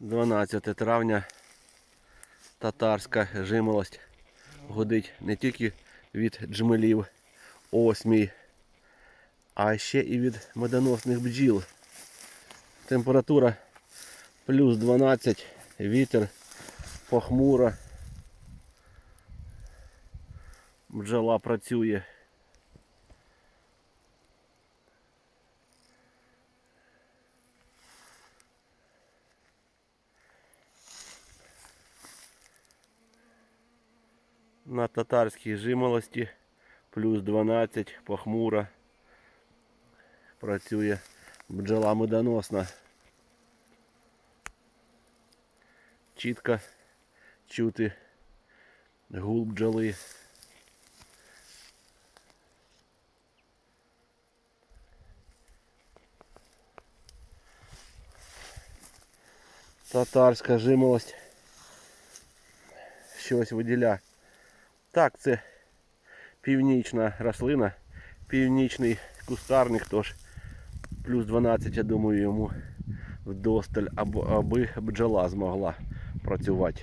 12 травня татарська жимолость годить не тільки від джмелів осмій, а ще і від медоносних бджіл. Температура плюс 12, вітер похмуро. Бджола працює. На татарській жимолості плюс 12, похмуро. Працює бджола медоносна. Чітко чути гул бджоли. Татарська жимолость щось виділя. Так, це північна рослина, північний кустарник, тож плюс 12, я думаю, йому вдосталь, аби бджола змогла працювати.